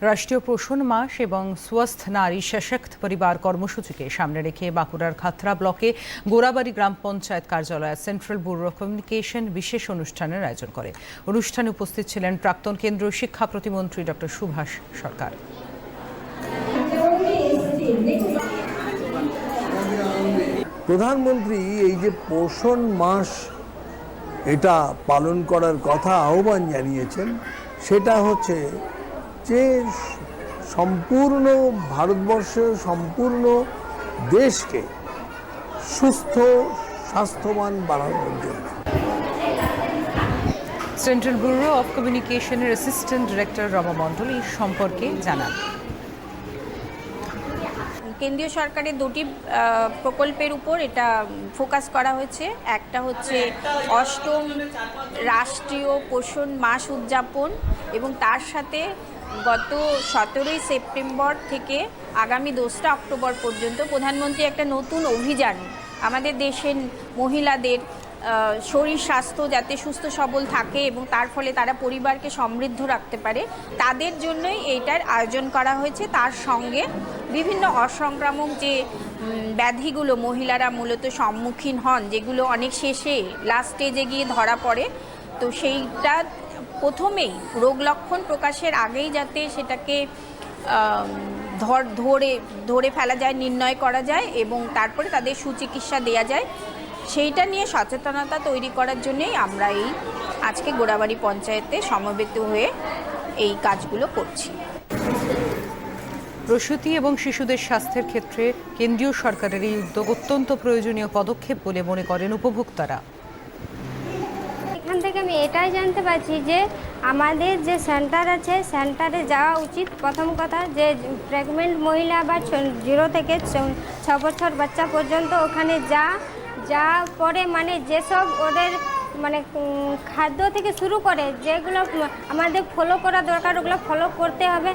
রাষ্ট্রীয় পোষণ মাস এবং স্বস্থ নারী সশক্ত পরিবার কর্মসূচিকে সামনে রেখে বাঁকুড়ার খাতরা ব্লকে গোরাবাড়ি গ্রাম পঞ্চায়েত কার্যালয়ে সেন্ট্রাল ব্যুরো কমিউনিকেশন বিশেষ অনুষ্ঠানের আয়োজন করে। অনুষ্ঠানে উপস্থিত ছিলেন প্রাক্তন কেন্দ্রীয় শিক্ষা প্রতিমন্ত্রী ডক্টর সুভাষ সরকার। প্রধানমন্ত্রী, এই যে পোষণ মাস, এটা পালন করার কথা আহ্বান জানিয়েছেন, সেটা হচ্ছে যে সম্পূর্ণ ভারতবর্ষের সম্পূর্ণ দেশকে সুস্থ, স্বাস্থ্যবান বাড়ানোর জন্য। সেন্ট্রাল ব্যুরো অফ কমিউনিকেশনের অ্যাসিস্ট্যান্ট ডিরেক্টর রমা মণ্ডল এই সম্পর্কে জানান। কেন্দ্রীয় সরকারের দুটি প্রকল্পের উপর এটা ফোকাস করা হয়েছে। একটা হচ্ছে অষ্টম রাষ্ট্রীয় পোষণ মাস উদযাপন এবং তার সাথে গত সতেরোই সেপ্টেম্বর থেকে আগামী দোসরা অক্টোবর পর্যন্ত প্রধানমন্ত্রী একটা নতুন অভিযান আমাদের দেশের মহিলাদের শরীর, স্বাস্থ্য, যাতে সুস্থ, সবল থাকে এবং তার ফলে তারা পরিবারকে সমৃদ্ধ রাখতে পারে, তাদের জন্যই এইটার আয়োজন করা হয়েছে। তার সঙ্গে বিভিন্ন অসংক্রামক যে ব্যাধিগুলো মহিলারা মূলত সম্মুখীন হন, যেগুলো অনেক শেষে লাস্ট স্টেজে গিয়ে ধরা পড়ে, তো সেইটা প্রথমেই রোগ লক্ষণ প্রকাশের আগেই যাতে সেটাকে ধর, ধরে ধরে ফেলা যায়, নির্ণয় করা যায় এবং তারপরে তাদের সুচিকিৎসা দেওয়া যায়। সেইটা নিয়ে সচেতনতা তৈরি করার জন্যই আমরা এই আজকে গোড়াবাড়ি পঞ্চায়েতে সমবেত হয়ে এই কাজগুলো করছি। প্রসূতি এবং শিশুদের স্বাস্থ্যের ক্ষেত্রে কেন্দ্রীয় সরকারের এই উদ্যোগ অত্যন্ত প্রয়োজনীয় পদক্ষেপ বলে মনে করেন উপভোক্তারা। এখান থেকে আমি এটাই জানতে পারছি যে আমাদের যে সেন্টার আছে সেন্টারে যাওয়া উচিত। প্রথম কথা যে প্রেগনেন্ট মহিলা বা জিরো থেকে ছ- ছ বছর বাচ্চা পর্যন্ত ওখানে যা যা পরে মানে যেসব ওদের মানে খাদ্য থেকে শুরু করে যেগুলো আমাদের ফলো করা দরকার, ওগুলো ফলো করতে হবে।